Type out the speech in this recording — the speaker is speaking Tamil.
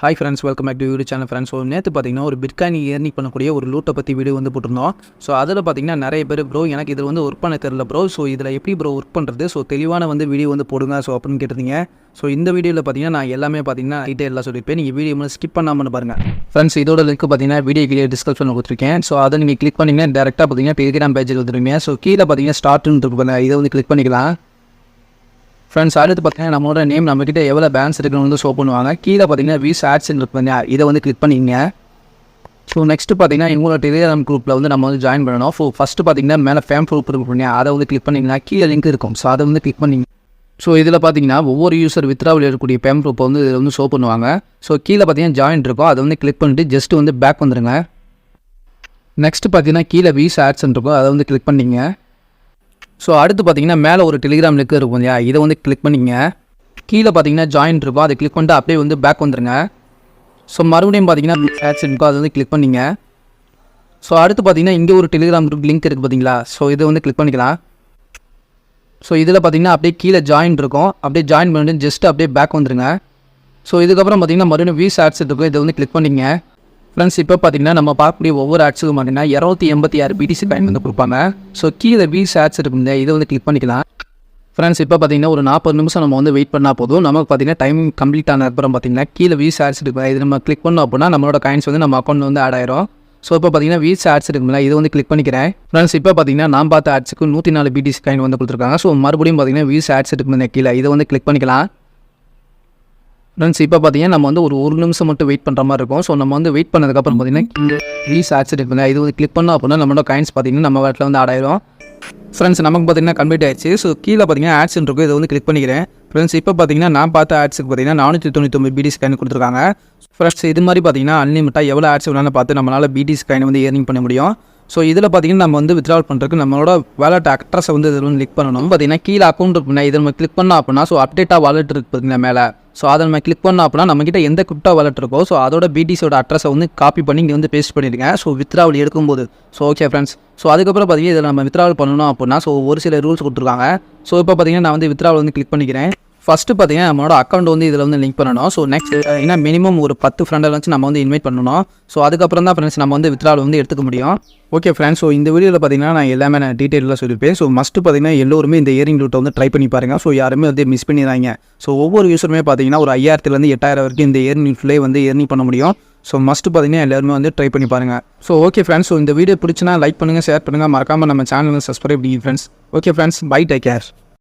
Hi friends welcome back to YouTube channel friends so நேற்று பார்த்தீங்கன்னா ஒரு பிட்காயின் ஏர்னிங் பண்ணக்கூடிய ஒரு லூட்டை பற்றி வீடியோ வந்து போட்டிருந்தோம். ஸோ அதில் பார்த்தீங்கன்னா நிறைய பேர் ப்ரோ எனக்கு இதில் வந்து ஒர்க் பண்ண தெரில ப்ரோ ஸோ இதில் எப்படி ப்ரோ ஒர்க் பண்ணுறது ஸோ தெளிவான வந்து வீடியோ வந்து போடுங்க ஸோ அப்படின்னு கேட்டிருந்தீங்க. ஸோ இந்த வீடியோவில் பார்த்தீங்கன்னா நான் எல்லாமே பார்த்தீங்கன்னா எல்லாம் சொல்லியிருப்பேன். நீங்கள் வீடியோ வந்து ஸ்கிப் பண்ணாமல் பாருங்கள் ஃப்ரெண்ட்ஸ் இதோட லிங்க் பார்த்தீங்கன்னா வீடியோ கீழே டிஸ்கிரிப்ஷனில் கொடுத்துருக்கேன். ஸோ அதை நீங்கள் கிளிக் பண்ணிங்கன்னா டேரெக்டாக பார்த்தீங்கன்னா டெலிகிராம் பேஜில் வந்துருவீங்க. ஸோ கீழே பார்த்தீங்கன்னா ஸ்டார்ட்னு இருக்கு இதை வந்து கிளிக் பண்ணிக்கலாம். ஃப்ரெண்ட்ஸ் அடுத்து பார்த்தீங்கன்னா நம்மளோட நேம் நம்மக்கிட்ட எவ்வளோ பேலன்ஸ் இருக்குன்னு வந்து ஷோ பண்ணுவாங்க. கீழே பார்த்தீங்கன்னா வீஸ் ஆட்ஸ் இருக்கு இதை வந்து கிளிக் பண்ணிக்கங்க ஸோ நெக்ஸ்ட்டு பார்த்தீங்கன்னா இவங்களோட டெலிகிராம் குரூப்பில் வந்து நம்ம வந்து ஜாயின் பண்ணணும். ஸோ ஃபஸ்ட்டு பார்த்தீங்கன்னா மேலே ஃபேம் ப்ரூப் இருக்கு அதை வந்து கிளிக் பண்ணிங்கன்னா கீழே லிங்க் இருக்கும். ஸோ அதை வந்து கிளிக் பண்ணிங்க. ஸோ இதில் பார்த்தீங்கன்னா ஒவ்வொரு யூசர் வித்ராவில் இருக்கக்கூடிய பேம் குரூப்பை வந்து இதில் வந்து ஷோ பண்ணுவாங்க. ஸோ கீழே பார்த்தீங்கன்னா ஜாயின் இருக்கும். அதை வந்து கிளிக் பண்ணிட்டு ஜஸ்ட்டு வந்து பேக் வந்துடுங்க நெக்ஸ்ட் பார்த்தீங்கன்னா கீழே வீஸ் ஆட்ஸ் இருக்கும். அதை வந்து கிளிக் பண்ணிங்க. ஸோ அடுத்து பார்த்தீங்கன்னா மேலே ஒரு டெலிகிராம் லிங்க் இருக்கும் இல்லையா? இதை வந்து கிளிக் பண்ணிங்க கீழே பார்த்தீங்கன்னா ஜாயின் இருக்கும் அதை கிளிக் பண்ணிட்டு அப்படியே வந்து பேக் வந்துருங்க. ஸோ மறுபடியும் பார்த்தீங்கன்னா ஆட்ஸ் இருக்கும் அதை வந்து கிளிக் பண்ணிங்க. ஸோ அடுத்து பார்த்தீங்கன்னா இங்கே ஒரு டெலிகிராம் குரூப் லிங்க் இருக்குது பார்த்தீங்களா ஸோ இதை வந்து கிளிக் பண்ணிக்கலாம். ஸோ இதில் பார்த்தீங்கன்னா அப்படியே கீழே ஜாயின் இருக்கும். அப்படியே ஜாயின் பண்ணிட்டு ஜஸ்ட் அப்படியே பேக் வந்துருங்க. ஸோ இதுக்கப்புறம் பார்த்தீங்கன்னா மறுபடியும் வீஸ் ஆட்ஸ் இருக்கும் இதை வந்து கிளிக் பண்ணிங்க ஃப்ரெண்ட்ஸ் இப்போ பார்த்தீங்கன்னா நம்ம பார்க்கக்கூடிய ஒவ்வொரு ஆட்ஸுக்கும் பார்த்தீங்கன்னா இரநூத்தி எண்பத்தி ஆறு பிடிசி காயின் வந்து கொடுப்பாங்க. ஸோ கீழே வீஸ் ஆட்ஸ் இருக்குங்க. இதை வந்து கிளிக் பண்ணிக்கலாம். ஃப்ரெண்ட்ஸ் இப்போ பார்த்தீங்கன்னா ஒரு நாற்பது நிமிஷம் நம்ம வந்து வெயிட் பண்ணால் போதும். நமக்கு பார்த்தீங்கன்னா டைம் கம்ப்ளீட் ஆன அப்புறம் பார்த்தீங்கன்னா கீழே வீஸ் ஆட்ஸ் இருக்கு. இது நம்ம கிளிக் பண்ணோம் அப்படின்னா நம்மளோட காயின்ஸ் வந்து நம்ம அக்கௌண்ட் வந்து ஆட் ஆயிரும். ஸோ இப்போ பார்த்தீங்கன்னா வீஸ் ஆட்ஸ் இருக்குங்களா? இது வந்து கிளிக் பண்ணிக்கிறேன். ஃப்ரெண்ட்ஸ் இப்போ பார்த்தீங்கன்னா நான் பார்த்த ஆட்ஸுக்கு நூற்றி நாலு பிடிசி காயின் வந்து கொடுத்துருக்காங்க. ஸோ மறுபடியும் பார்த்தீங்கன்னா வீஸ் ஆட்ஸ் இருக்குங்க கீழே. இதை வந்து கிளிக் பண்ணிக்கலாம். ஃப்ரெண்ட்ஸ் இப்போ பார்த்தீங்கன்னா நம்ம வந்து ஒரு ஒரு நிமிஷம் மட்டும் வெயிட் பண்ணுற மாதிரி இருக்கும். ஸோ நம்ம வந்து வெயிட் பண்ணதுக்கப்புறம் பார்த்தீங்கன்னா ரீஸ் ஆட்ஸ் பண்ணுங்க இது வந்து கிளிக் பண்ணோம் அப்படின்னா நம்மளோட காயின்ஸ் பார்த்தீங்கன்னா நம்ம வீட்டில் வந்து ஆடாயிரும் ஃப்ரெண்ட்ஸ் நமக்கு பார்த்தீங்கன்னா கம்ப்ளீட் ஆயிடுச்சு. ஸோ கீழே பார்த்தீங்கன்னா ஆட்ஸ் இருக்கும். இதை வந்து கிளிக் பண்ணிக்கிறேன். ஃப்ரெண்ட்ஸ் இப்போ பார்த்தீங்கன்னா நான் பார்த்த ஆட்ஸுக்கு பார்த்தீங்கன்னா நானூற்றி தொண்ணூத்தொம்பது பிடி ஸ்கேன் கொடுத்துருக்காங்க. ஃப்ரெண்ட்ஸ் இது மாதிரி பார்த்தீங்கன்னா அன்லிமிட்டாக எவ்வளோ ஆட்ஸ் வேணாலும் பார்த்து நம்மளால் பிடி ஸ்கேன் வந்து ஏர்னிங் பண்ண முடியும். ஸோ இதில் பார்த்தீங்கன்னா நம்ம வந்து வித்ட்ரால் பண்ணுறதுக்கு நம்மளோட வேலட் அட்ரஸை வந்து இதில் வந்து கிளிக் பண்ணணும். பார்த்தீங்கன்னா கீழே அக்கௌண்ட் இருக்குன்னா இதை நம்ம கிளிக் பண்ணோம் அப்படின்னா ஸோ அப்டேட்டாக வாலெட் இருக்குது பார்த்தீங்கன்னா மேலே. ஸோ அதை நம்ம கிளிக் பண்ணோம் அப்படின்னா நம்மக்கிட்ட எந்த கிரிப்டோ வாலெட் இருக்கோ ஸோ அதோட பிடிஸோட அட்ரஸை வந்து காப்பி பண்ணி இங்கே வந்து பேஸ்ட் பண்ணிடுங்க. ஸோ வித்ராவல் எடுக்கும்போது. ஸோ ஓகே ஃப்ரெண்ட்ஸ் ஸோ அதுக்கப்புறம் பார்த்தீங்கன்னா இதில் நம்ம வித்ராவல் பண்ணணும் அப்படின்னா ஸோ ஒரு சில ரூல்ஸ் கொடுத்துருக்காங்க. ஸோ இப்போ பார்த்தீங்கன்னா நான் வந்து வித்ராவல் வந்து கிளிக் பண்ணிக்கிறேன். ஃபஸ்ட்டு பார்த்தீங்கன்னா நம்மளோட அக்கௌண்ட் வந்து இதில் வந்து லிங்க் பண்ணணும். ஸோ நெக்ஸ்ட் ஏன்னா மினிமம் ஒரு பத்து ஃப்ரெண்டை வச்சு நம்ம வந்து இன்வைட் பண்ணணும். ஸோ அதுக்கப்புறம் தான் ஃப்ரெண்ட்ஸ் நம்ம வந்து வித்ரால் வந்து எடுத்துக்க முடியும். ஓகே ஃப்ரெண்ட்ஸ் ஸோ இந்த வீடியோவில் பார்த்தீங்கன்னா நான் எல்லாமே நான் டீட்டெயிலாக சொல்லியிருப்பேன். ஸோ மஸ்ட்டு பார்த்தீங்கன்னா எல்லோருமே இந்த இயரிங் ரூட்டை வந்து ட்ரை பண்ணி பாருங்கள் ஸோ யாருமே வந்து மிஸ் பண்ணிடுறாங்க ஸோ ஒவ்வொரு யூஸருமே பார்த்தீங்கன்னா ஒரு ஐயாயிரத்துலேருந்து எட்டாயிரம் வரைக்கும் இந்த இயரிங் ரூட்லேயே வந்து ஏர்னிங் பண்ண முடியும். ஸோ மஸ்ட்டு பார்த்தீங்கன்னா எல்லாருமே வந்து ட்ரை பண்ணி பாருங்கள் ஸோ ஓகே ஃப்ரெண்ட்ஸ் ஸோ இந்த வீடியோ பிடிச்சினா லைக் பண்ணுங்கள் ஷேர் பண்ணுங்கள் மறக்காமல் நம்ம சேனல் வந்து சப்ஸ்கிரைப் பண்ணி friends okay friends bye take care